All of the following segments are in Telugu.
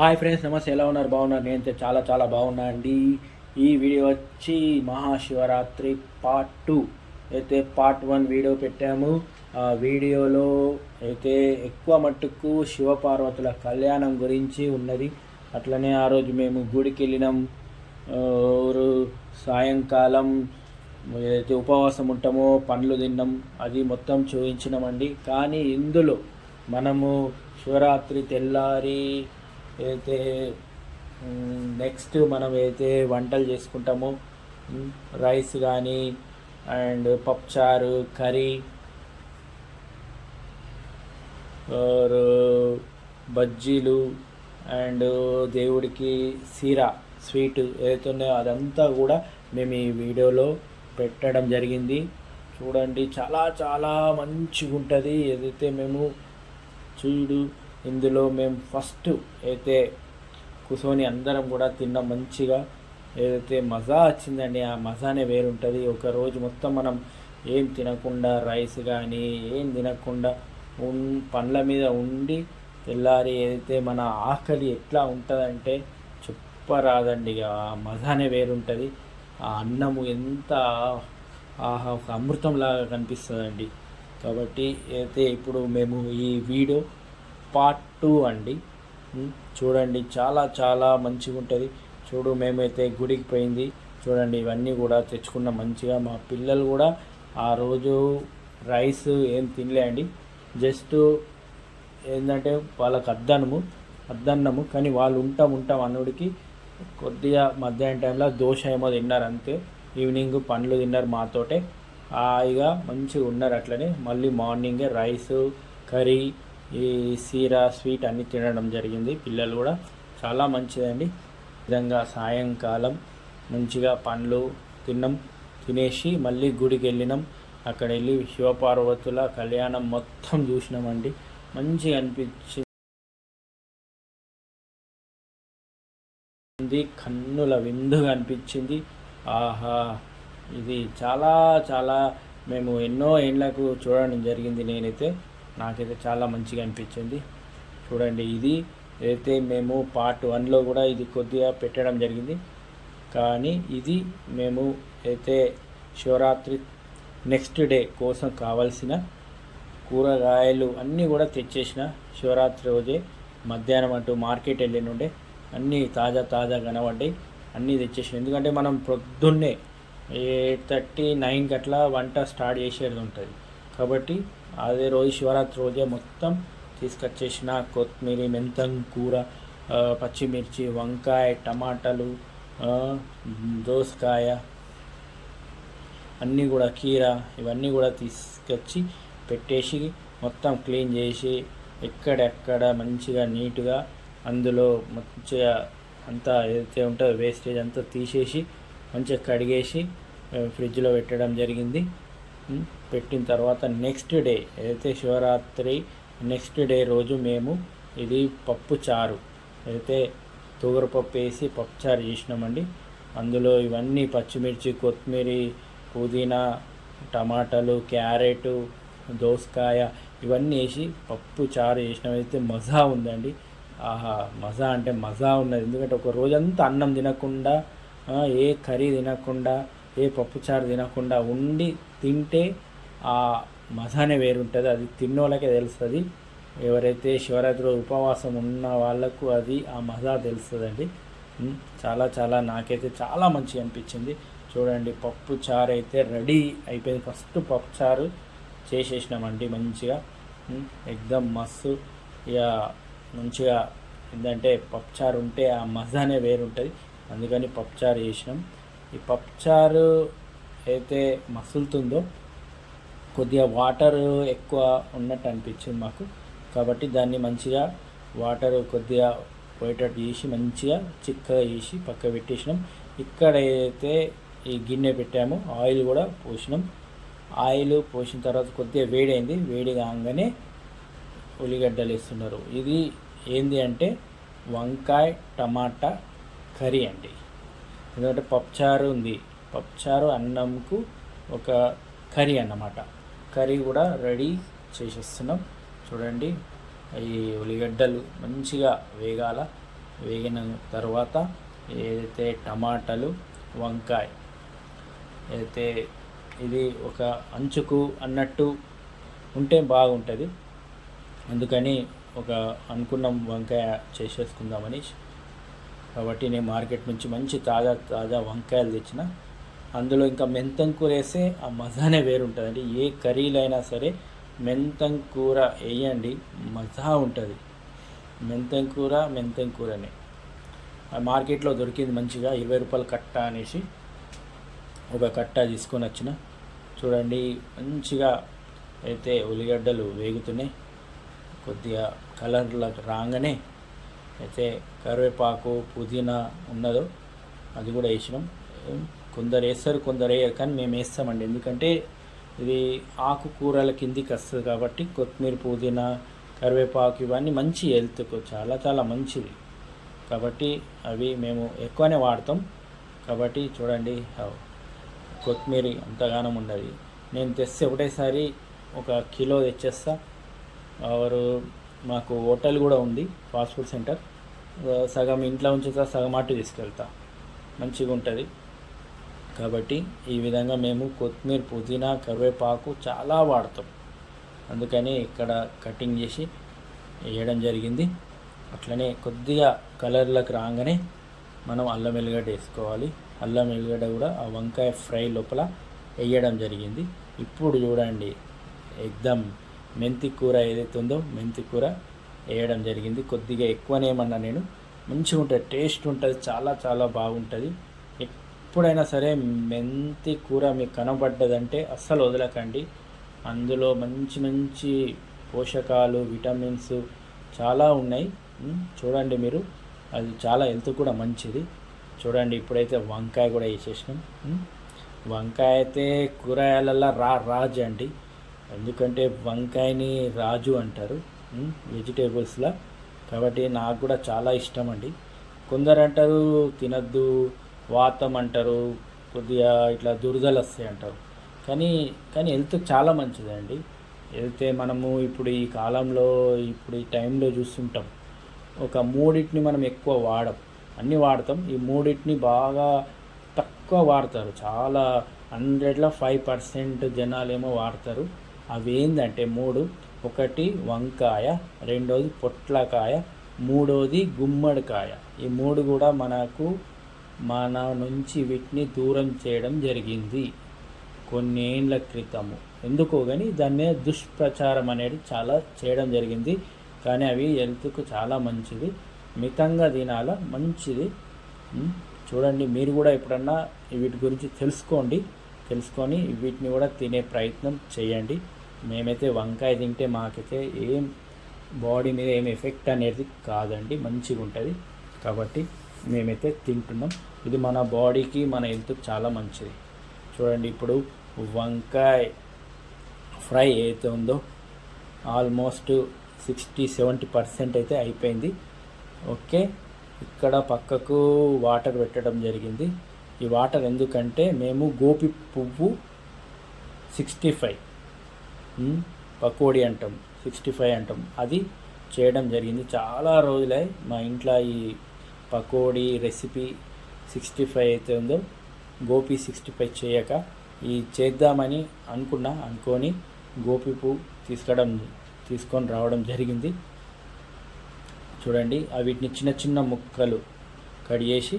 హాయ్ ఫ్రెండ్స్ నమస్తే. ఎలా ఉన్నారు? బాగున్నారు? నేనైతే చాలా చాలా బాగున్నా అండి ఈ వీడియో వచ్చి మహాశివరాత్రి పార్ట్ టూ. అయితే పార్ట్ వన్ వీడియో పెట్టాము. ఆ వీడియోలో అయితే ఎక్కువ మట్టుకు శివపార్వతుల కళ్యాణం గురించి ఉన్నది. అట్లనే ఆ రోజు మేము గుడికి వెళ్ళినాం. ఊరు సాయంకాలం ఏదైతే ఉపవాసం ఉంటామో పండ్లు తిన్నాం. అది మొత్తం చూపించినామండి కానీ ఇందులో మనము శివరాత్రి తెల్లారి అయితే నెక్స్ట్ మనం అయితే వంటలు చేసుకుంటామో రైస్ కానీ అండ్ పప్పుచారు కర్రీ ఆర్ బజ్జీలు అండ్ దేవుడికి సీరా స్వీట్ ఏదైతే ఉన్నాయో అదంతా కూడా మేము ఈ వీడియోలో పెట్టడం జరిగింది. చూడండి చాలా చాలా మంచిగా ఉంటుంది ఏదైతే మేము చూడు ఇందులో మేము ఫస్ట్ అయితే కూర్చొని అందరం కూడా తిన్న మంచిగా. ఏదైతే మజా వచ్చిందండి ఆ మజానే వేరుంటుంది. ఒకరోజు మొత్తం మనం ఏం తినకుండా రైస్ కానీ ఏం తినకుండా ఉన్ పండ్ల మీద ఉండి తెల్లారి ఏదైతే మన ఆకలి ఎట్లా ఉంటుందంటే చెప్పరాదండి ఇక ఆ మజానే వేరుంటుంది. ఆ అన్నము ఎంత ఆహా ఒక అమృతంలాగా కనిపిస్తుందండి. కాబట్టి అయితే ఇప్పుడు మేము ఈ వీడియో పార్ట్ టూ అండి. చూడండి చాలా చాలా మంచిగా ఉంటుంది చూడు మేమైతే గుడికి పోయింది. చూడండి ఇవన్నీ కూడా తెచ్చుకున్న మంచిగా మా పిల్లలు కూడా ఆ రోజు రైస్ ఏం తినలే అండి. జస్ట్ ఏంటంటే వాళ్ళకి అద్దనము అద్దన్నము కానీ వాళ్ళు ఉంటాం ఉంటాం అన్నుడికి కొద్దిగా మధ్యాహ్నం టైంలో దోశ ఏమో తిన్నారు అంతే. ఈవినింగ్ పండ్లు తిన్నారు మాతోటే. హాయిగా మంచిగా ఉన్నారు అట్లనే. మళ్ళీ మార్నింగే రైస్ కర్రీ ఈ సీరా స్వీట్ అన్ని తినడం జరిగింది. పిల్లలు కూడా చాలా మంచిదండి. విధంగా సాయంకాలం మంచిగా పండ్లు తిన్నాం తినేసి మళ్ళీ గుడికి వెళ్ళినాం. అక్కడ వెళ్ళి శివపార్వతుల కళ్యాణం మొత్తం చూసినామండి. మంచిగా అనిపించింది. కన్నుల విందుగా అనిపించింది. ఆహా ఇది చాలా చాలా మేము ఎన్నో ఏళ్ళకు చూడడం జరిగింది నేనైతే. నాకైతే చాలా మంచిగా అనిపించింది. చూడండి ఇది. అయితే మేము పార్ట్ వన్లో కూడా ఇది కొద్దిగా పెట్టడం జరిగింది. కానీ ఇది మేము అయితే శివరాత్రి నెక్స్ట్ డే కోసం కావాల్సిన కూరగాయలు అన్నీ కూడా తెచ్చేసిన శివరాత్రి రోజే మధ్యాహ్నం అంటూ మార్కెట్ వెళ్ళి నుండే అన్నీ తాజా తాజా కనబడ్డాయి. అన్నీ తెచ్చేసిన. ఎందుకంటే మనం పొద్దున్నే ఎయిట్ థర్టీ నైన్కి అట్లా వంట స్టార్ట్ చేసేది ఉంటుంది. కాబట్టి అదే రోజు శివరాత్రి రోజే మొత్తం తీసుకొచ్చేసిన కొత్తిమీర మెంతం కూర పచ్చిమిర్చి వంకాయ టమాటాలు దోసకాయ అన్నీ కూడా కీర ఇవన్నీ కూడా తీసుకొచ్చి పెట్టేసి మొత్తం క్లీన్ చేసి ఎక్కడెక్కడ మంచిగా నీట్గా అందులో మంచిగా అంతా ఏదైతే ఉంటుందో వేస్టేజ్ అంతా తీసేసి మంచిగా కడిగేసి ఫ్రిడ్జ్లో పెట్టడం జరిగింది. పెట్టిన తర్వాత నెక్స్ట్ డే ఏదైతే శివరాత్రి నెక్స్ట్ డే రోజు మేము ఇది పప్పు చారు అయితే తూగరపప్పు వేసి పప్పు చారు చేసినామండి. అందులో ఇవన్నీ పచ్చిమిర్చి కొత్తిమీర పుదీనా టమాటాలు క్యారెట్ దోసకాయ ఇవన్నీ వేసి పప్పు చారు చేసినామైతే మజా ఉందండి. ఆహా మజా అంటే మజా ఉన్నది. ఎందుకంటే ఒక రోజంతా అన్నం తినకుండా ఏ కర్రీ తినకుండా ఏ పప్పుచారు తినకుండా ఉండి తింటే ఆ మజానే వేరుంటుంది అది తిన్నోళ్ళకే తెలుస్తుంది. ఎవరైతే శివరాత్రి రోజు ఉపవాసం ఉన్న వాళ్ళకు అది ఆ మజా తెలుస్తుందండి. చాలా చాలా నాకైతే చాలా మంచిగా అనిపించింది. చూడండి పప్పు చారు అయితే రెడీ అయిపోయింది. ఫస్ట్ పప్పు చారు చేసేసినామండి మంచిగా. ఎగ్దమ్ మస్తు. ఇక మంచిగా ఏంటంటే పప్పుచారు ఉంటే ఆ మజానే వేరుంటుంది. అందుకని పప్పుచారు చేసినాం. ఈ పప్పుచారు అయితే మసులుతుందో కొద్దిగా వాటర్ ఎక్కువ ఉన్నట్టు అనిపించింది మాకు. కాబట్టి దాన్ని మంచిగా వాటర్ కొద్దిగా పోయేటట్టు చేసి మంచిగా చిక్కగా చేసి పక్క పెట్టేసినాం. ఇక్కడ ఏదైతే ఈ గిన్నె పెట్టామో ఆయిల్ కూడా పోసినాం. ఆయిల్ పోసిన తర్వాత కొద్దిగా వేడైంది వేడి కాగానే ఉల్లిగడ్డలు వేస్తున్నారు. ఇది ఏంది అంటే వంకాయ టమాటా కర్రీ అండి. ఎందుకంటే పప్పుచారు ఉంది. పప్పుచారు అన్నంకు ఒక కర్రీ అన్నమాట. కర్రీ కూడా రెడీ చేసేస్తున్నాం. చూడండి ఈ ఉల్లిగడ్డలు మంచిగా వేగాల వేగిన తర్వాత ఏదైతే టమాటాలు వంకాయ అయితే ఇది ఒక అంచుకు అన్నట్టు ఉంటే బాగుంటుంది. అందుకని ఒక అనుకున్నాం వంకాయ చేసేసుకుందామని. కాబట్టి నేను మార్కెట్ నుంచి మంచి తాజా తాజా వంకాయలు తెచ్చిన. అందులో ఇంకా మెంతం కూర వేస్తే ఆ మజానే వేరుంటుందండి. ఏ కర్రీలైనా సరే మెంతం కూర వేయండి మజా ఉంటుంది. మెంతం కూర మెంతం కూరనే. ఆ మార్కెట్లో దొరికింది మంచిగా ఇరవై రూపాయలు కట్ట అనేసి ఒక కట్ట తీసుకొని వచ్చిన. చూడండి మంచిగా అయితే ఉల్లిగడ్డలు వేగుతున్నాయి. కొద్దిగా కలర్లకు రాగానే అయితే కరివేపాకు పుదీనా ఉన్నదో అది కూడా వేసినాం. కొందరు వేస్తారు కొందరు వేయరు కానీ మేము వేస్తామండి. ఎందుకంటే ఇది ఆకుకూరల కిందికి వస్తుంది కాబట్టి కొత్తిమీర పుదీనా కరివేపాకు ఇవన్నీ మంచి హెల్త్కు చాలా చాలా మంచిది కాబట్టి అవి మేము ఎక్కువనే వాడతాం. కాబట్టి చూడండి కొత్తిమీర అంతగానం ఉండదు. నేను తెస్తే ఒకటేసారి ఒక కిలో తెచ్చేస్తా. వారు మాకు హోటల్ కూడా ఉంది ఫాస్ట్ ఫుడ్ సెంటర్. సగం ఇంట్లో ఉంచేస్తా సగం అటు తీసుకెళ్తా. మంచిగా ఉంటుంది కాబట్టి ఈ విధంగా మేము కొత్తిమీర పుదీనా కరివేపాకు చాలా వాడతాం. అందుకని ఇక్కడ కటింగ్ చేసి వేయడం జరిగింది. అట్లనే కొద్దిగా కలర్లకు రాగానే మనం అల్లం వెల్లిగడ్డ వేసుకోవాలి. అల్లం వెల్లిగడ్డ కూడా ఆ వంకాయ ఫ్రై లోపల వేయడం జరిగింది. ఇప్పుడు చూడండి ఎగ్దమ్ మెంతి కూర ఏదైతే ఉందో మెంతి కూర వేయడం జరిగింది. కొద్దిగా ఎక్కువనేమన్నా నేను. మంచిగా ఉంటుంది టేస్ట్ ఉంటుంది చాలా చాలా బాగుంటుంది. ఎప్పుడైనా సరే మెంతి కూర మీకు కనబడ్డదంటే అస్సలు వదలకండి. అందులో మంచి మంచి పోషకాలు విటమిన్స్ చాలా ఉన్నాయి. చూడండి మీరు. అది చాలా హెల్త్ కూడా మంచిది. చూడండి ఇప్పుడైతే వంకాయ కూడా వేసేసినాం. వంకాయ అయితే కూరగాయలల్లో రా రాజు అండి. ఎందుకంటే వంకాయని రాజు అంటారు. వెజిటేబుల్స్లో. కాబట్టి నాకు కూడా చాలా ఇష్టం అండి. కొందరు అంటారు తినద్దు వాతం అంటారు కొద్దిగా ఇట్లా దురదలు వస్తాయి అంటారు. కానీ కానీ హెల్త్ చాలా మంచిదండి. వెళ్తే మనము ఇప్పుడు ఈ కాలంలో ఇప్పుడు ఈ టైంలో చూస్తుంటాం. ఒక మూడింటిని మనం ఎక్కువ వాడం. అన్నీ వాడతాం. ఈ మూడింటిని బాగా తక్కువ వాడతారు. చాలా హండ్రెడ్లో ఫైవ్ పర్సెంట్ జనాలు ఏమో వాడతారు. అవి ఏంటంటే మూడు. ఒకటి వంకాయ రెండోది పొట్లకాయ మూడోది గుమ్మడికాయ. ఈ మూడు కూడా మనకు మన నుంచి వీటిని దూరం చేయడం జరిగింది కొన్ని క్రితము. ఎందుకో కానీ దాని మీద దుష్ప్రచారం అనేది చాలా చేయడం జరిగింది. కానీ అవి హెల్త్కు చాలా మంచిది. మితంగా తినాల? మంచిది. చూడండి మీరు కూడా ఎప్పుడన్నా వీటి గురించి తెలుసుకోండి. తెలుసుకొని వీటిని కూడా తినే ప్రయత్నం చేయండి. మేమైతే వంకాయ తింటే మాకైతే ఏం బాడీ మీద ఏం ఎఫెక్ట్ అనేది కాదండి. మంచిగా ఉంటుంది కాబట్టి మేమైతే తింటున్నాం. ఇది మన బాడీకి మన హెల్త్ చాలా మంచిది. చూడండి ఇప్పుడు వంకాయ ఫ్రై ఏదైతే ఉందో ఆల్మోస్ట్ సిక్స్టీ సెవెంటీ పర్సెంట్ అయితే అయిపోయింది. ఓకే ఇక్కడ పక్కకు వాటర్ పెట్టడం జరిగింది. ఈ వాటర్ ఎందుకంటే మేము గోపి పువ్వు సిక్స్టీ ఫైవ్ పకోడీ అంటాం సిక్స్టీ ఫైవ్ అంటాం. అది చేయడం జరిగింది. చాలా రోజులై మా ఇంట్లో ఈ పకోడీ రెసిపీ సిక్స్టీ ఫైవ్ అయితే ఉందో గోపి సిక్స్టీ ఫైవ్ చేయక ఈ చేద్దామని అనుకున్నా అనుకొని గోపి పువ్వు తీసుకోవడం తీసుకొని రావడం జరిగింది. చూడండి వీటిని చిన్న చిన్న ముక్కలు కడిగేసి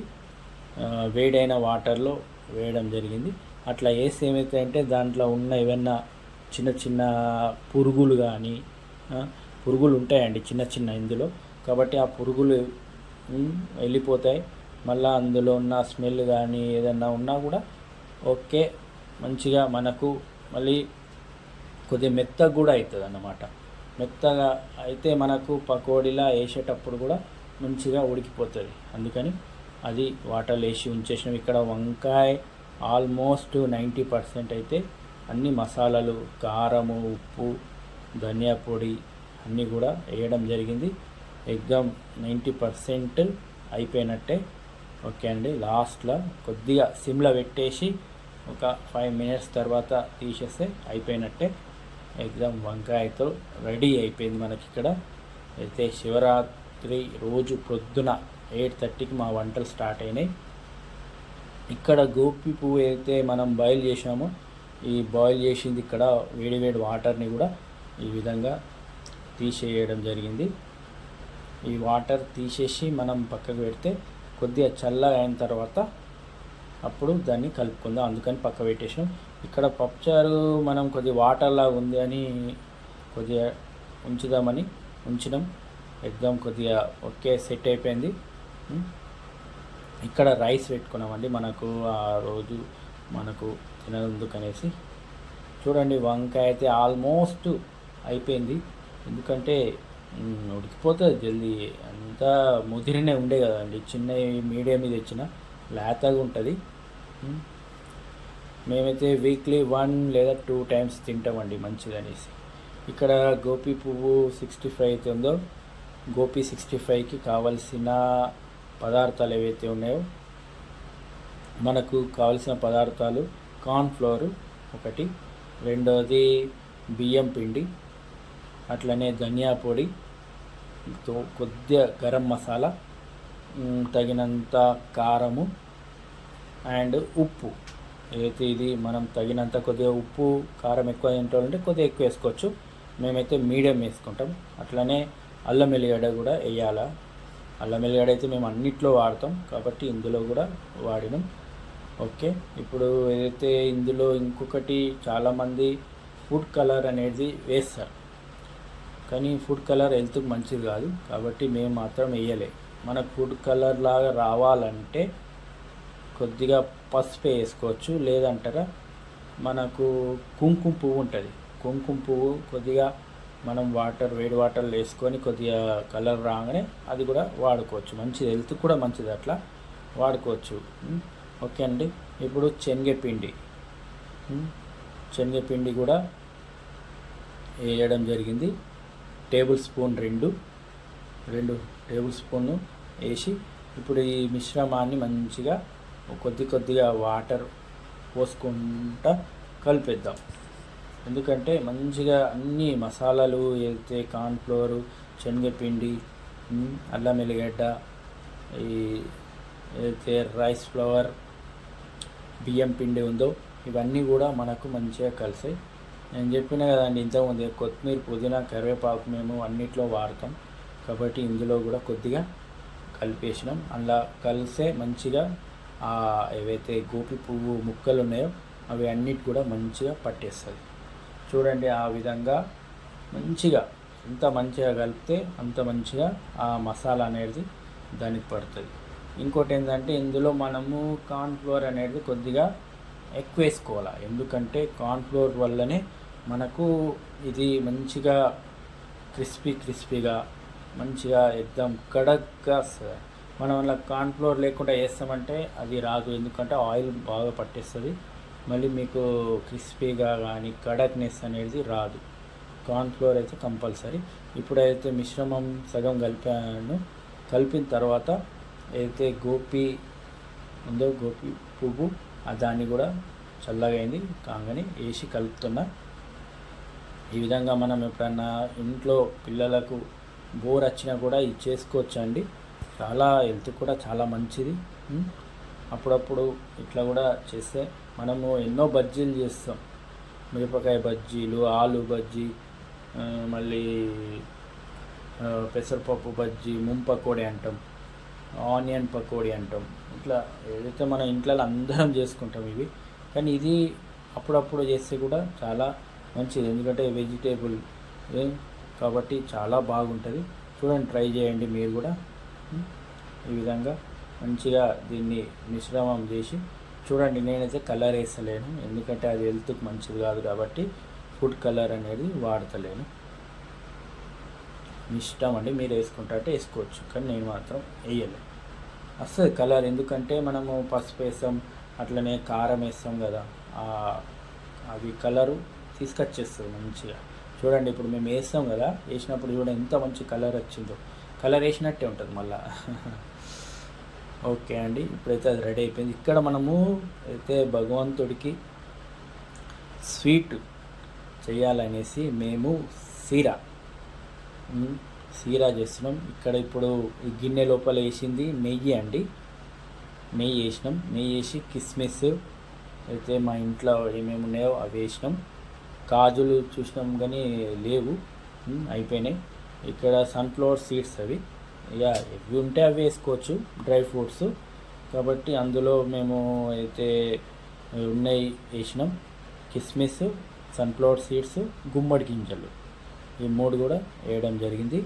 వేడైన వాటర్లో వేయడం జరిగింది. అట్లా వేసి ఏమవుతాయంటే దాంట్లో ఉన్న ఏవన్నా చిన్న చిన్న పురుగులు కానీ పురుగులు ఉంటాయండి చిన్న చిన్న ఇందులో. కాబట్టి ఆ పురుగులు వెళ్ళిపోతాయి. మళ్ళీ అందులో ఉన్న స్మెల్ కానీ ఏదన్నా ఉన్నా కూడా ఓకే మంచిగా మనకు మళ్ళీ కొద్దిగా మెత్తగా కూడా అవుతుంది అన్నమాట మెత్తగా అయితే మనకు పకోడీలా వేసేటప్పుడు కూడా మంచిగా ఉడికిపోతుంది. అందుకని అది వాటర్ వేసి ఉంచేసినాం. ఇక్కడ వంకాయ ఆల్మోస్ట్ నైంటీ పర్సెంట్ అయితే అన్ని మసాలాలు కారము ఉప్పు ధనియా పొడి అన్నీ కూడా వేయడం జరిగింది. ఎగ్జామ్ నైంటీ పర్సెంట్ అయిపోయినట్టే ఓకే అండి లాస్ట్లో కొద్దిగా సిమ్లో పెట్టేసి ఒక ఫైవ్ మినిట్స్ తర్వాత తీసేస్తే అయిపోయినట్టే. ఎగ్జామ్ వంకాయతో రెడీ అయిపోయింది మనకి ఇక్కడ. అయితే శివరాత్రి రోజు పొద్దున ఎయిట్ థర్టీకి మా వంటలు స్టార్ట్ అయినాయి. ఇక్కడ గోపి పువ్వు అయితే మనం బాయిల్ చేసామో ఈ బాయిల్ చేసింది ఇక్కడ వేడివేడి వాటర్ని కూడా ఈ విధంగా తీసేయడం జరిగింది. ఈ వాటర్ తీసేసి మనం పక్కకు పెడితే కొద్దిగా చల్లగా అయిన తర్వాత అప్పుడు దాన్ని కలుపుకుందాం. అందుకని పక్క పెట్టేసాం ఇక్కడ పప్పుచారు మనం కొద్దిగా వాటర్లాగా ఉంది అని కొద్దిగా ఉంచుదామని ఉంచినాం. ఎగ్జామ్ కొద్దిగా ఓకే సెట్ అయిపోయింది. ఇక్కడ రైస్ పెట్టుకున్నామండి. మనకు ఆ రోజు మనకు తినందుకనేసి చూడండి వంకాయ అయితే ఆల్మోస్ట్ అయిపోయింది. ఎందుకంటే ఉడికిపోతుంది జల్దీ అంతా ముదిరినే ఉండే కదండి. చిన్న మీడియం మీద తెచ్చిన లేతగా ఉంటుంది. మేమైతే వీక్లీ వన్ లేదా టూ టైమ్స్ తింటామండి మంచిదనేసి ఇక్కడ గోపి పువ్వు సిక్స్టీ ఫైవ్ అయితే ఉందో గోపి సిక్స్టీ ఫైవ్కి కావలసిన పదార్థాలు ఏవైతే ఉన్నాయో మనకు కావలసిన పదార్థాలు కార్న్ ఫ్లోర్ ఒకటి రెండవది బియ్యం పిండి అట్లనే ధనియా పొడి కొద్దిగా గరం మసాలా తగినంత కారము అండ్ ఉప్పు. అయితే ఇది మనం తగినంత కొద్దిగా ఉప్పు కారం ఎక్కువ తింటామంటే కొద్దిగా ఎక్కువ వేసుకోవచ్చు. మేమైతే మీడియం వేసుకుంటాం. అట్లనే అల్లం ఎల్లిగడ్డ కూడా వేయాలా? అల్లం ఎల్లిగడ్డ అయితే మేము అన్నిట్లో వాడతాం. కాబట్టి ఇందులో కూడా వాడినాం. ఓకే. ఇప్పుడు ఏదైతే ఇందులో ఇంకొకటి చాలామంది ఫుడ్ కలర్ అనేది వేస్తారు. కానీ ఫుడ్ కలర్ హెల్త్కి మంచిది కాదు. కాబట్టి మేము మాత్రం వేయలే. మనకు ఫుడ్ కలర్ లాగా రావాలంటే కొద్దిగా పసుపు వేసుకోవచ్చు. లేదంటారా? మనకు కుంకుమ పువ్వు ఉంటుంది. కుంకుమ పువ్వు కొద్దిగా మనం వాటర్ వేడి వాటర్లో వేసుకొని కొద్దిగా కలర్ రాగానే అది కూడా వాడుకోవచ్చు. మంచిది హెల్త్ కూడా మంచిది అట్లా వాడుకోవచ్చు. ఓకే అండి. ఇప్పుడు శనగపిండి శనగపిండి కూడా వేయడం జరిగింది. టేబుల్ స్పూన్ రెండు రెండు టేబుల్ స్పూన్ వేసి ఇప్పుడు ఈ మిశ్రమాన్ని మంచిగా కొద్ది కొద్దిగా వాటర్ పోసుకుంటా కలిపేద్దాం. ఎందుకంటే మంచిగా అన్ని మసాలాలు అయితే కార్న్ఫ్లోరు శనగపిండి అల్లం ఎల్లిగడ్డ ఈ ఏదైతే రైస్ ఫ్లవర్ బియ్యం పిండి ఉందో ఇవన్నీ కూడా మనకు మంచిగా కలిసాయి నేను చెప్పిన కదండి ఇంతకుముందు కొత్తిమీర పుదీనా కరివేపాకు మేము అన్నిట్లో వాడతాం. కాబట్టి ఇందులో కూడా కొద్దిగా కలిపేసినాం. అలా కలిసే మంచిగా ఏవైతే గోపి పువ్వు ముక్కలు ఉన్నాయో అవి అన్నిటి కూడా మంచిగా పట్టేస్తుంది. చూడండి ఆ విధంగా మంచిగా ఎంత మంచిగా కలిపితే అంత మంచిగా ఆ మసాలా అనేది దానికి పడుతుంది. ఇంకోటి ఏంటంటే ఇందులో మనము కార్న్ఫ్లోర్ అనేది కొద్దిగా ఎక్కువ వేసుకోవాలి? ఎందుకంటే కార్న్ఫ్లోర్ వల్లనే మనకు ఇది మంచిగా క్రిస్పీ క్రిస్పీగా మంచిగా ఎగ్దమ్ కడగ్గా మనం అలా కార్న్ఫ్లోర్ లేకుండా వేస్తామంటే అది రాదు. ఎందుకంటే ఆయిల్ బాగా పట్టేస్తుంది. మళ్ళీ మీకు క్రిస్పీగా కానీ కడక్నెస్ అనేది రాదు. కార్న్ఫ్లోర్ అయితే కంపల్సరీ. ఇప్పుడైతే మిశ్రమం సగం కలిపాను. కలిపిన తర్వాత అయితే గోపి ఉందో గోపి పువ్వు దాన్ని కూడా చల్లగా అయింది. కాగానే వేసి కలుపుతున్నా. ఈ విధంగా మనం ఎప్పుడన్నా ఇంట్లో పిల్లలకు బోర్ వచ్చినా కూడా ఇది చేసుకోవచ్చండి. చాలా హెల్త్ కూడా చాలా మంచిది. అప్పుడప్పుడు ఇట్లా కూడా చేస్తే మనము ఎన్నో బజ్జీలు చేస్తాం. మిరపకాయ బజ్జీలు ఆలు బజ్జీ మళ్ళీ పెసరపప్పు బజ్జీ ముంపకోడి అంటాం ఆనియన్ పకోడీ అంటాం. ఇట్లా ఏదైతే మన ఇంట్లో అందరం చేసుకుంటాం ఇవి. కానీ ఇది అప్పుడప్పుడు చేస్తే కూడా చాలా మంచిది. ఎందుకంటే వెజిటేబుల్ కాబట్టి చాలా బాగుంటుంది. చూడండి ట్రై చేయండి మీరు కూడా. ఈ విధంగా మంచిగా దీన్ని మిశ్రమం చేసి చూడండి నేనైతే కలర్ వేస్తలేను. ఎందుకంటే అది హెల్త్కి మంచిది కాదు కాబట్టి ఫుడ్ కలర్ అనేది వాడతలేను. మీ ఇష్టం అండి. మీరు వేసుకుంటారంటే వేసుకోవచ్చు కానీ నేను మాత్రం వేయలేదు. వస్తుంది కలర్ ఎందుకంటే మనము పసుపు వేస్తాం అట్లనే కారం వేస్తాం కదా. అది కలరు తీసుకొచ్చేస్తుంది మంచిగా. చూడండి ఇప్పుడు మేము వేస్తాం కదా వేసినప్పుడు చూడండి ఎంత మంచి కలర్ వచ్చిందో. కలర్ వేసినట్టే ఉంటుంది మళ్ళా. ఓకే అండి ఇప్పుడైతే అది రెడీ అయిపోయింది. ఇక్కడ మనము అయితే భగవంతుడికి స్వీట్ చేయాలనేసి మేము సీరా. సీరా చేస్తున్నాం. ఇక్కడ ఇప్పుడు ఈ గిన్నె లోపల వేసింది నెయ్యి అండి. నెయ్యి వేసినాం. నెయ్యి వేసి కిస్మిస్ అయితే మా ఇంట్లో ఏమేమి ఉన్నాయో అవి వేసినాం. కాజులు చూసినాం కానీ లేవు. అయిపోయినాయి. ఇక్కడ సన్ఫ్లవర్ సీడ్స్ అవి. ఇక ఇవి ఉంటే అవి వేసుకోవచ్చు డ్రై ఫ్రూట్స్. కాబట్టి అందులో మేము అయితే ఉన్నాయి వేసినాం. కిస్మిస్ సన్ఫ్లవర్ సీడ్స్ గుమ్మడి గింజలు. ఈ మూడు కూడా వేయడం జరిగింది.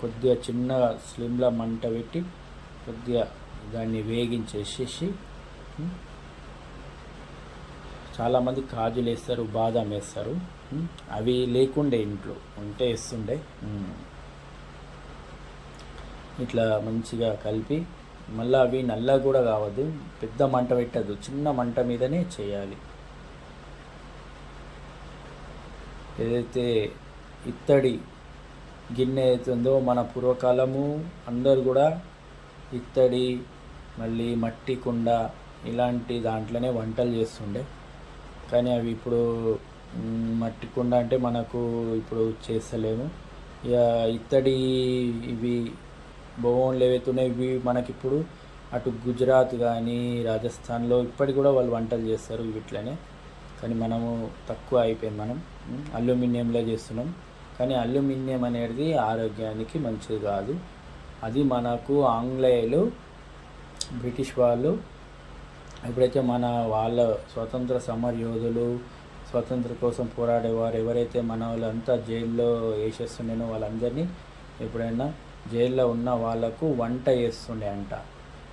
కొద్దిగా చిన్న స్లిమ్లా మంట పెట్టి కొద్దిగా దాన్ని వేగించేసేసి చాలామంది కాజులు వేస్తారు బాదం వేస్తారు. అవి లేకుండే ఇంట్లో ఉంటే వేస్తుండే. ఇట్లా మంచిగా కలిపి మళ్ళీ అవి నల్ల కూడా కావద్దు. పెద్ద మంట పెట్టద్దు చిన్న మంట మీదనే చేయాలి. ఏదైతే ఇత్తడి గిన్నె అవుతుందో మన పూర్వకాలము అందరు కూడా ఇత్తడి మళ్ళీ మట్టి కుండ ఇలాంటి దాంట్లోనే వంటలు చేస్తుండే. కానీ అవి ఇప్పుడు మట్టి కుండ అంటే మనకు ఇప్పుడు చేస్తలేము. ఇక ఇత్తడి ఇవి బొమ్మలు ఏవైతే ఇవి మనకిప్పుడు అటు గుజరాత్ కానీ రాజస్థాన్లో ఇప్పటికి కూడా వాళ్ళు వంటలు చేస్తారు వీటిలోనే. కానీ మనము తక్కువ అయిపోయింది మనం. అల్యూమినియంలో చేస్తున్నాం. కానీ అల్యూమినియం అనేది ఆరోగ్యానికి మంచిది కాదు. అది మనకు ఆంగ్లేయులు బ్రిటిష్ వాళ్ళు ఎప్పుడైతే మన వాళ్ళ స్వతంత్ర సమర యోధులు స్వతంత్ర కోసం పోరాడేవారు ఎవరైతే మన వాళ్ళంతా జైల్లో వేసేస్తుండేనో వాళ్ళందరినీ ఎప్పుడైనా జైల్లో ఉన్న వాళ్ళకు వంట చేస్తుండే అంట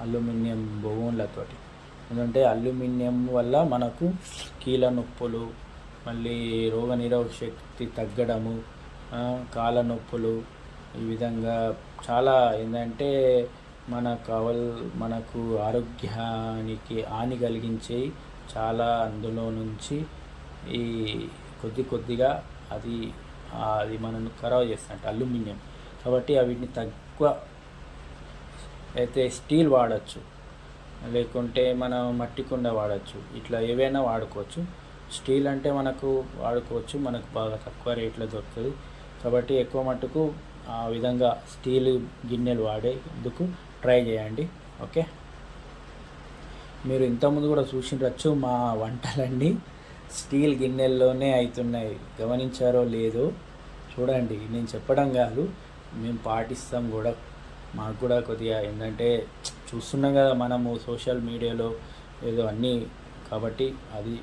అల్యూమినియం బొగున్లతోటి ఎందుకంటే అల్యూమినియం వల్ల మనకు కీళ్ళ నొప్పులు మళ్ళీ రోగనిరోధక శక్తి తగ్గడము కాళ్ళ నొప్పులు ఈ విధంగా చాలా ఏంటంటే మన కవల్ మనకు ఆరోగ్యానికి హాని కలిగించే చాలా అందులో నుంచి ఈ కొద్ది కొద్దిగా అది అది మనను ఖరాబ్ చేస్తున్నట్టు అల్యూమినియం. కాబట్టి వీటిని తక్కువ అయితే స్టీల్ వాడచ్చు. లేకుంటే మనం మట్టి కుండ వాడచ్చు. ఇట్లా ఏవైనా వాడుకోవచ్చు. స్టీల్ అంటే మనకు వాడుకోవచ్చు. మనకు బాగా తక్కువ రేట్లో దొరుకుతుంది. కాబట్టి ఎక్కువ మట్టుకు ఆ విధంగా స్టీల్ గిన్నెలు వాడేందుకు ట్రై చేయండి ఓకే? మీరు ఇంతకుముందు కూడా చూసిండొచ్చు మా వంటలన్నీ స్టీల్ గిన్నెల్లోనే అవుతున్నాయి గమనించారో లేదో చూడండి నేను చెప్పడం కాదు మేము పాటిస్తాం కూడా. మాకు కూడా కొద్దిగా ఏంటంటే చూస్తున్నాం కదా మనము సోషల్ మీడియాలో ఏదో అన్నీ కాబట్టి అది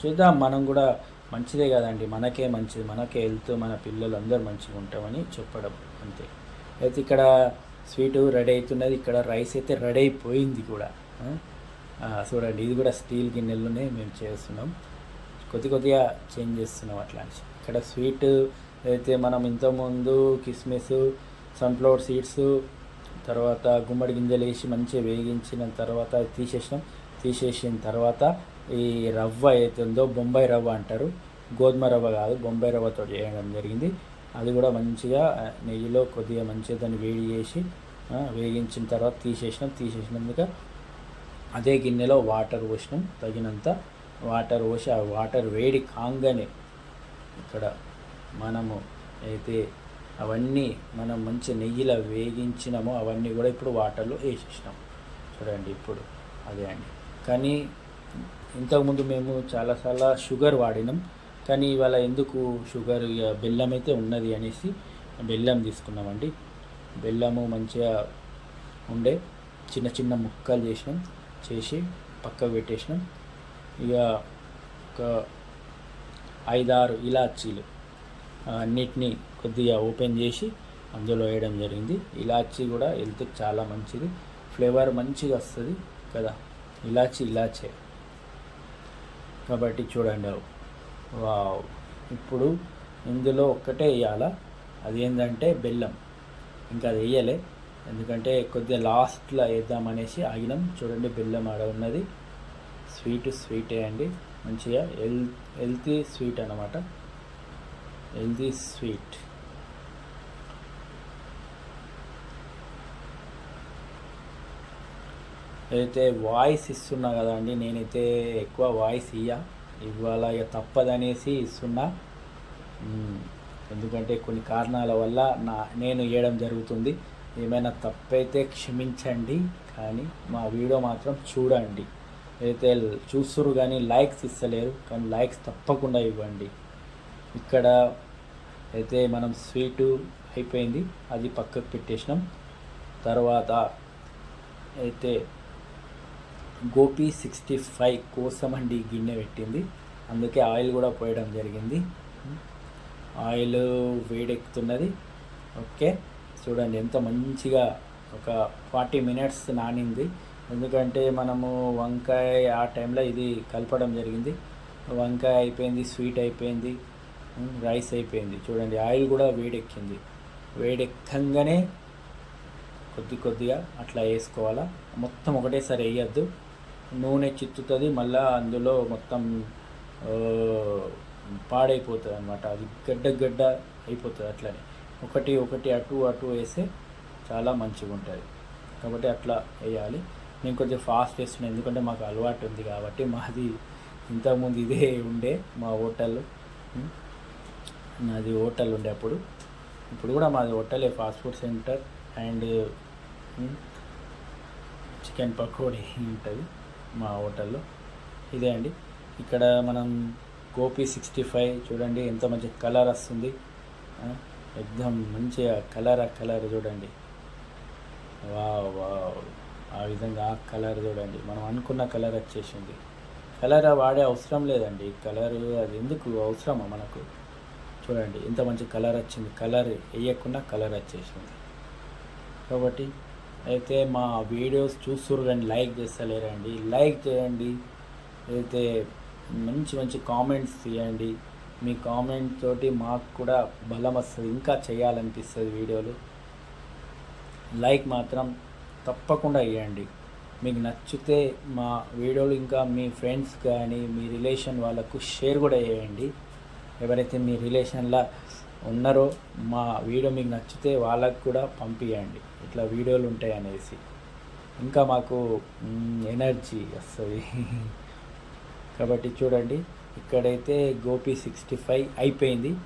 చూద్దాం మనం కూడా మంచిదే కదండి. మనకే మంచిది మనకే హెల్త్ మన పిల్లలు అందరూ మంచిగా ఉంటామని చెప్పడం అంతే. అయితే ఇక్కడ స్వీట్ రెడీ అవుతున్నది. ఇక్కడ రైస్ అయితే రెడీ అయిపోయింది కూడా. చూడండి ఇది కూడా స్టీల్ గిన్నెలోనే మేము చేస్తున్నాం. కొద్ది కొద్దిగా చేంజ్ చేస్తున్నాం అట్లా అని ఇక్కడ స్వీట్ అయితే మనం ఇంతకుముందు కిస్మిస్ సన్ఫ్లవర్ సీడ్స్ తర్వాత గుమ్మడి గింజలు వేసి మంచిగా వేగించిన తర్వాత తీసేసినాం. తీసేసిన తర్వాత ఈ రవ్వ ఏదైతే ఉందో బొంబాయి రవ్వ అంటారు. గోధుమ రవ్వ కాదు బొంబాయి రవ్వతో చేయడం జరిగింది. అది కూడా మంచిగా నెయ్యిలో కొద్దిగా మంచిగా దాన్ని వేడి చేసి వేగించిన తర్వాత తీసేసినాం తీసేసినందుక అదే గిన్నెలో వాటర్ పోసినాం. తగినంత వాటర్ పోసి ఆ వాటర్ వేడి కాగానే ఇక్కడ మనము అయితే అవన్నీ మనం మంచి నెయ్యిలో వేగించినామో అవన్నీ కూడా ఇప్పుడు వాటర్లో వేసేసినాం. చూడండి ఇప్పుడు అదే అండి. కానీ ఇంతకుముందు మేము చాలాసార్లు షుగర్ వాడినాం. కానీ ఇవాళ ఎందుకు షుగర్ ఇక బెల్లం అయితే ఉన్నది అనేసి బెల్లం తీసుకున్నామండి. బెల్లము మంచిగా ఉండే చిన్న చిన్న ముక్కలు చేసినాం చేసి పక్కకు పెట్టేసినాం. ఇక ఒక ఐదారు ఇలాచీలు అన్నిటినీ కొద్దిగా ఓపెన్ చేసి అందులో వేయడం జరిగింది. ఇలాచీ కూడా హెల్త్కి చాలా మంచిది ఫ్లేవర్ మంచిగా వస్తుంది కదా. ఇలాచీ ఇలాచే. కాబట్టి చూడండి. వావ్. ఇప్పుడు ఇందులో ఒక్కటే వేయాల? అదేంటంటే బెల్లం. ఇంకా అది వేయలే. ఎందుకంటే కొద్దిగా లాస్ట్లో వేద్దామనేసి ఆగినాం. చూడండి బెల్లం ఆడ ఉన్నది. స్వీట్ స్వీటే అండి. మంచిగా హెల్ హెల్తీ స్వీట్ అన్నమాట. Healthy sweet. అయితే వాయిస్ ఇస్తున్నా కదా అండి నేనైతే ఎక్కువ వాయిస్ ఇయ్యా. ఇవాళ ఇక తప్పదనేసి ఇస్తున్నా. ఎందుకంటే కొన్ని కారణాల వల్ల నా నేను వేయడం జరుగుతుంది. ఏమైనా తప్పైతే క్షమించండి కానీ మా వీడియో మాత్రం చూడండి. అయితే చూస్తురు కానీ లైక్స్ ఇస్తలేరు కానీ లైక్స్ తప్పకుండా ఇవ్వండి. ఇక్కడ అయితే మనం స్వీటు అయిపోయింది అది పక్కకు పెట్టేసినాం. తర్వాత అయితే గోపి సిక్స్టీ ఫైవ్ కోసం అండి గిన్నె పెట్టింది. అందుకే ఆయిల్ కూడా పోయడం జరిగింది. ఆయిల్ వేడెక్కుతున్నది. ఓకే. చూడండి ఎంత మంచిగా ఒక ఫార్టీ మినిట్స్ నానింది. ఎందుకంటే మనము వంకాయ ఆ టైంలో ఇది కలపడం జరిగింది. వంకాయ అయిపోయింది స్వీట్ అయిపోయింది రైస్ అయిపోయింది. చూడండి ఆయిల్ కూడా వేడెక్కింది. వేడెక్కంగానే కొద్ది కొద్దిగా అట్లా వేసుకోవాలా? మొత్తం ఒకటేసారి వేయద్దు. నూనె చిత్తుతుంది మళ్ళీ అందులో మొత్తం పాడైపోతుంది అనమాట అది గడ్డ గడ్డ అయిపోతుంది అట్లనే. ఒకటి ఒకటి అటు అటు వేస్తే చాలా మంచిగా ఉంటుంది కాబట్టి అట్లా వేయాలి. నేను కొంచెం ఫాస్ట్ వేస్తున్నాను ఎందుకంటే మాకు అలవాటు ఉంది కాబట్టి మాది ఇంతకుముందు ఇదే ఉండే మా హోటల్. నాది హోటల్ ఉండే అప్పుడు. ఇప్పుడు కూడా మాది హోటలే fast food centre and chicken pakodi ఉంటుంది. మా హోటల్లో. ఇదే అండి. ఇక్కడ మనం గోపి సిక్స్టీ ఫైవ్ చూడండి ఎంత మంచి కలర్ వస్తుంది. ఎగ్దం మంచిగా కలర్ ఆ కలర్ చూడండి. Wow wow. ఆ విధంగా ఆ కలర్ చూడండి. మనం అనుకున్న కలర్ వచ్చేసింది. కలర్ వాడే అవసరం లేదండి. కలర్ అది ఎందుకు అవసరమా మనకు? చూడండి ఎంత మంచి కలర్ వచ్చింది. కలర్ వేయకుండా కలర్ వచ్చేసింది. కాబట్టి అయితే మా వీడియోస్ చూస్తురు కానీ లైక్ చేస్తలేరండి. లైక్ చేయండి. అయితే మంచి మంచి కామెంట్స్ తీయండి. మీ కామెంట్ తోటి మాకు కూడా బలం వస్తుంది. ఇంకా చేయాలనిపిస్తుంది వీడియోలు. లైక్ మాత్రం తప్పకుండా ఇవ్వండి మీకు నచ్చితే మా వీడియోలు ఇంకా మీ ఫ్రెండ్స్ కానీ మీ రిలేషన్ వాళ్ళకు షేర్ కూడా చేయండి. ఎవరైతే మీ రిలేషన్లో ఉన్నారో మా వీడియో మీకు నచ్చితే వాళ్ళకు కూడా పంపించండి ఇట్లా వీడియోలు ఉంటాయి అనేసి. ఇంకా మాకు ఎనర్జీ వస్తుంది. కాబట్టి చూడండి ఇక్కడైతే గోపి సిక్స్టీ ఫైవ్ అయిపోయింది.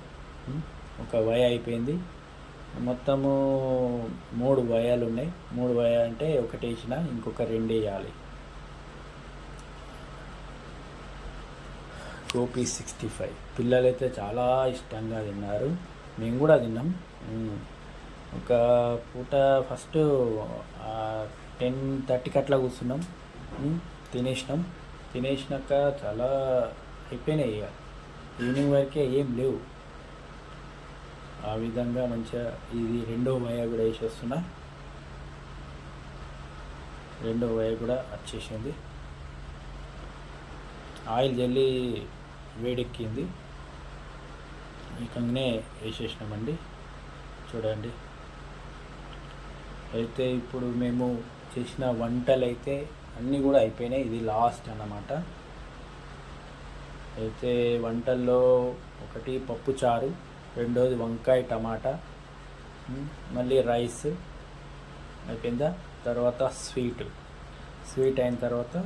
ఒక వయ అయిపోయింది. మొత్తము మూడు వయాలు ఉన్నాయి. మూడు వయ అంటే ఒకటి వేసిన ఇంకొక రెండు వేయాలి. Gobi sixty five. పిల్లలైతే చాలా ఇష్టంగా తిన్నారు. మేము కూడా తిన్నాం. ఒక పూట ఫస్ట్ టెన్ థర్టీకి అట్లా కూర్చున్నాం. తినేసినాం. తినేసినాక చాలా అయిపోయినాయి ఇక. ఈవినింగ్ వరకే ఏం లేవు. ఆ విధంగా మంచిగా ఇది రెండో వయ కూడా వేసేస్తున్నా. రెండో వయ కూడా వచ్చేసింది. ఆయిల్ జల్లి వేడెక్కింది. ఏకంగానే వేసేసినామండి. చూడండి. అయితే ఇప్పుడు మేము చేసిన వంటలు అయితే అన్నీ కూడా అయిపోయినాయి. ఇది లాస్ట్ అన్నమాట. అయితే వంటల్లో ఒకటి పప్పు చారు రెండోది వంకాయ టమాటా మళ్ళీ రైస్ అయిపోయిందా? తర్వాత స్వీట్. స్వీట్ అయిన తర్వాత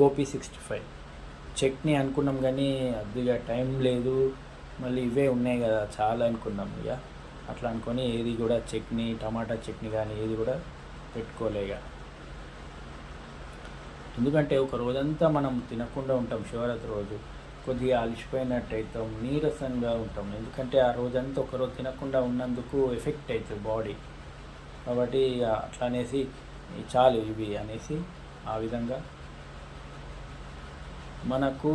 గోపి సిక్స్టీ ఫైవ్. చట్నీ అనుకున్నాం కానీ అదిగా టైం లేదు. మళ్ళీ ఇవే ఉన్నాయి కదా చాలా అనుకున్నాం ఇక. అట్లా అనుకొని ఏది కూడా చట్నీ టమాటా చట్నీ కానీ ఏది కూడా పెట్టుకోలే ఇక. ఎందుకంటే ఒక రోజంతా మనం తినకుండా ఉంటాం శివరాత్రి రోజు. కొద్దిగా అలసిపోయినట్టు అవుతాం నీరసంగా ఉంటాం. ఎందుకంటే ఆ రోజంతా ఒక రోజు తినకుండా ఉన్నందుకు ఎఫెక్ట్ అవుతుంది బాడీ. కాబట్టి అట్లా అనేసి చాలు ఇవి అనేసి ఆ విధంగా మనకు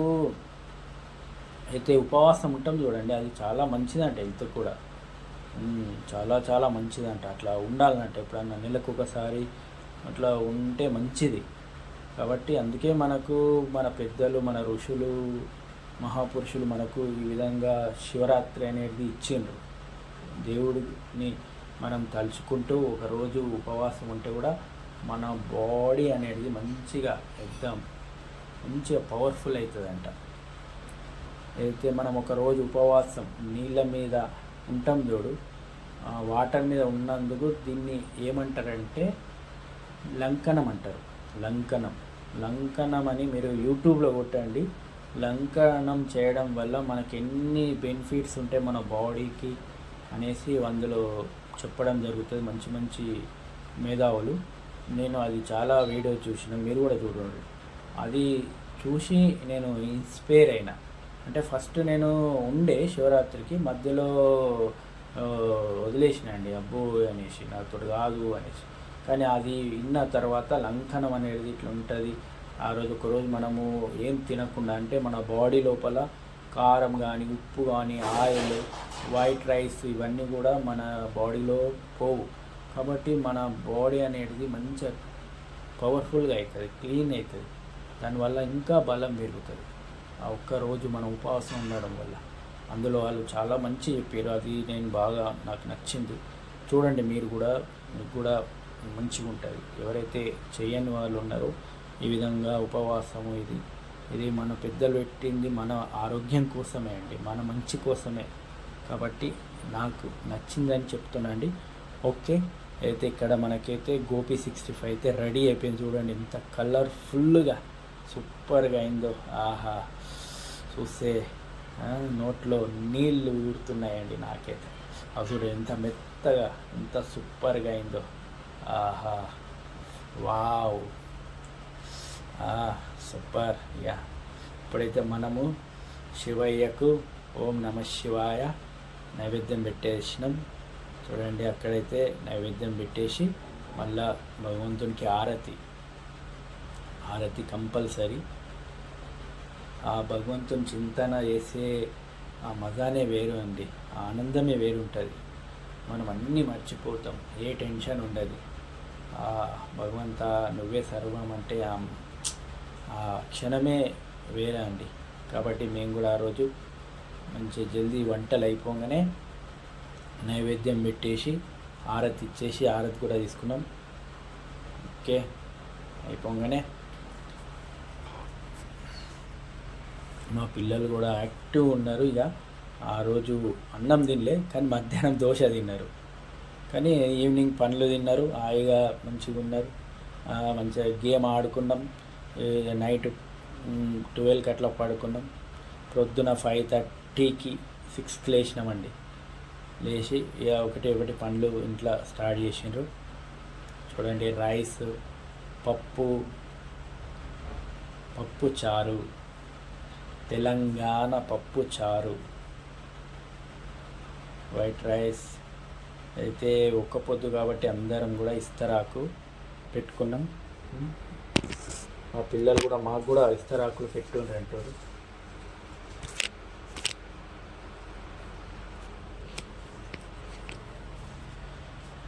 అయితే ఉపవాసం ఉంటాం చూడండి అది చాలా మంచిదంట హెల్త్ కూడా. చాలా చాలా మంచిదంట. అట్లా ఉండాలంట ఎప్పుడన్నా నెలకు ఒకసారి అట్లా ఉంటే మంచిది. కాబట్టి అందుకే మనకు మన పెద్దలు మన ఋషులు మహాపురుషులు మనకు ఈ విధంగా శివరాత్రి అనేది ఇచ్చిండ్రు. దేవుడిని మనం తలుచుకుంటూ ఒకరోజు ఉపవాసం ఉంటే కూడా మన బాడీ అనేది మంచిగా ఎగ్దాం మంచిగా పవర్ఫుల్ అవుతుందంట అయితే మనం ఒక రోజు ఉపవాసం నీళ్ళ మీద ఉంటాం చూడు వాటర్ మీద ఉన్నందుకు దీన్ని ఏమంటారంటే లంకనం అంటారు. లంకనం. లంకనం అని మీరు యూట్యూబ్లో కొట్టండి. లంకనం చేయడం వల్ల మనకి ఎన్ని బెనిఫిట్స్ ఉంటాయి మన బాడీకి అనేసి అందులో చెప్పడం జరుగుతుంది. మంచి మంచి మేధావులు. నేను అది చాలా వీడియో చూసిన మీరు కూడా చూడండి. అది చూసి నేను ఇన్స్పైర్ అయినా. అంటే ఫస్ట్ నేను ఉండే శివరాత్రికి మధ్యలో వదిలేసినండి అండి అబ్బో అనేసి నాతో కాదు అనేసి. కానీ అది విన్న తర్వాత లంకనం అనేది ఇట్లా ఉంటుంది. ఆ రోజు ఒకరోజు మనము ఏం తినకుండా అంటే మన బాడీ లోపల కారం కానీ ఉప్పు కానీ ఆయిల్ వైట్ రైస్ ఇవన్నీ కూడా మన బాడీలో పోవు. కాబట్టి మన బాడీ అనేది మంచిగా పవర్ఫుల్గా అవుతుంది క్లీన్ అవుతుంది దానివల్ల ఇంకా బలం పెరుగుతుంది. ఆ ఒక్క రోజు మనం ఉపవాసం ఉండడం వల్ల. అందులో వాళ్ళు చాలా మంచి చెప్పారు. అది నేను బాగా నాకు నచ్చింది. చూడండి మీరు కూడా మీకు కూడా మంచిగా ఉంటుంది. ఎవరైతే చేయని వాళ్ళు ఉన్నారో ఈ విధంగా ఉపవాసము ఇది ఇది మన పెద్దలు పెట్టింది మన ఆరోగ్యం కోసమే అండి. మన మంచి కోసమే. కాబట్టి నాకు నచ్చిందని చెప్తున్నా అండి ఓకే అయితే ఇక్కడ మనకైతే గోపి సిక్స్టీ ఫైవ్ అయితే రెడీ అయిపోయింది చూడండి. ఎంత కలర్ఫుల్గా సూపర్గా అయిందో. ఆహా చూస్తే నోట్లో నీళ్ళు ఊరుతున్నాయండి నాకైతే. అసలు ఎంత మెత్తగా ఎంత సూపర్గా అయిందో. ఆహా వావ్. సూపర్. యా. ఇప్పుడైతే మనము శివయ్యకు ఓం నమ శివాయ నైవేద్యం పెట్టేసినాం. చూడండి అక్కడైతే నైవేద్యం పెట్టేసి మళ్ళా భగవంతునికి ఆరతి. ఆరతి కంపల్సరీ. ఆ భగవంతుని చింతన చేసే ఆ మజానే వేరు అండి. ఆ ఆనందమే వేరు ఉంటుంది మనం అన్నీ మర్చిపోతాం. ఏ టెన్షన్ ఉండదు. ఆ భగవంత నువ్వే సర్వం అంటే ఆ ఆ క్షణమే వేరే అండి. కాబట్టి మేము కూడా ఆ రోజు మంచి జల్దీ వంటలు అయిపోగానే నైవేద్యం పెట్టేసి ఆరతి ఇచ్చేసి ఆరతి కూడా తీసుకున్నాం. ఓకే. అయిపోగానే మా పిల్లలు కూడా యాక్టివ్ ఉన్నారు. ఇక ఆ రోజు అన్నం తినలే కానీ మధ్యాహ్నం దోశ తిన్నారు. కానీ ఈవినింగ్ పండ్లు తిన్నారు. హాయిగా మంచిగా ఉన్నారు. మంచిగా గేమ్ ఆడుకున్నాం. నైట్ ట్వెల్వ్కి అట్లా పడుకున్నాం. ప్రొద్దున ఫైవ్ థర్టీకి సిక్స్కి లేచినామండి. లేచి ఇక ఒకటి ఒకటి పండ్లు ఇంట్లో స్టార్ట్ చేసిండ్రు. చూడండి రైస్ పప్పు పప్పు చారు తెలంగాణ పప్పు చారు. White rice. అయితే ఒక్క పొద్దు కాబట్టి అందరం కూడా ఇస్తరాకు పెట్టుకున్నాం. మా పిల్లలు కూడా మాకు కూడా ఇస్తరాకులు పెట్టుకుని అంటారు.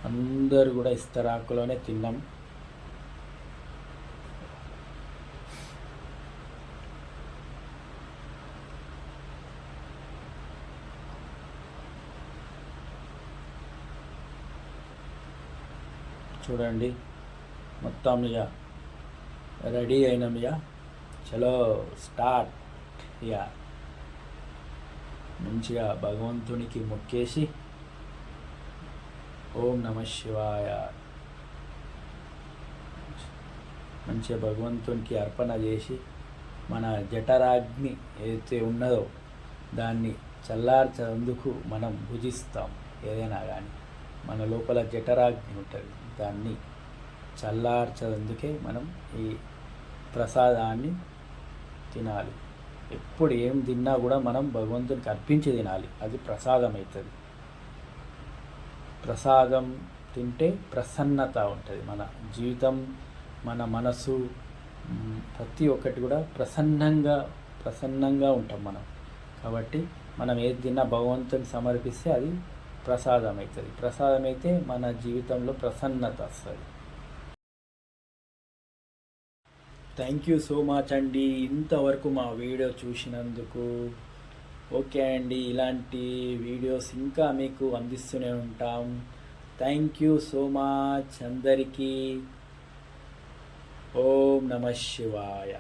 అందరు కూడా ఇస్తరాకులోనే తిన్నాం. చూడండి. మొత్తం ఇక రెడీ అయినాం ఇక. చలో స్టార్ట్ ఇక. మంచిగా భగవంతునికి మొక్కేసి ఓం నమ శివాయ. మంచిగా భగవంతునికి అర్పణ చేసి మన జఠరాగ్ని ఏదైతే ఉన్నదో దాన్ని చల్లార్చేందుకు మనం భుజిస్తాం. ఏదైనా కానీ. మన లోపల జఠరాగ్ని ఉంటుంది. దాన్ని చల్లార్చేందుకే మనం ఈ ప్రసాదాన్ని తినాలి. ఎప్పుడు ఏం తిన్నా కూడా మనం భగవంతునికి అర్పించి తినాలి. అది ప్రసాదం అవుతుంది ప్రసాదం తింటే ప్రసన్నత ఉంటుంది. మన జీవితం మన మనసు ప్రతి ఒక్కటి కూడా ప్రసన్నంగా ప్రసన్నంగా ఉంటాం మనం. కాబట్టి మనం ఏది తిన్నా భగవంతుని సమర్పిస్తే అది ప్రసాదం అవుతుంది ప్రసాదం అయితే మన జీవితంలో ప్రసన్నత వస్తుంది. థ్యాంక్ యూ సో మచ్ అండి. ఇంతవరకు మా వీడియో చూసినందుకు. ఓకే అండి. ఇలాంటి వీడియోస్ ఇంకా మీకు అందిస్తూనే ఉంటాం. థ్యాంక్ యూ సో మచ్ అందరికీ. ఓం నమ శివాయ.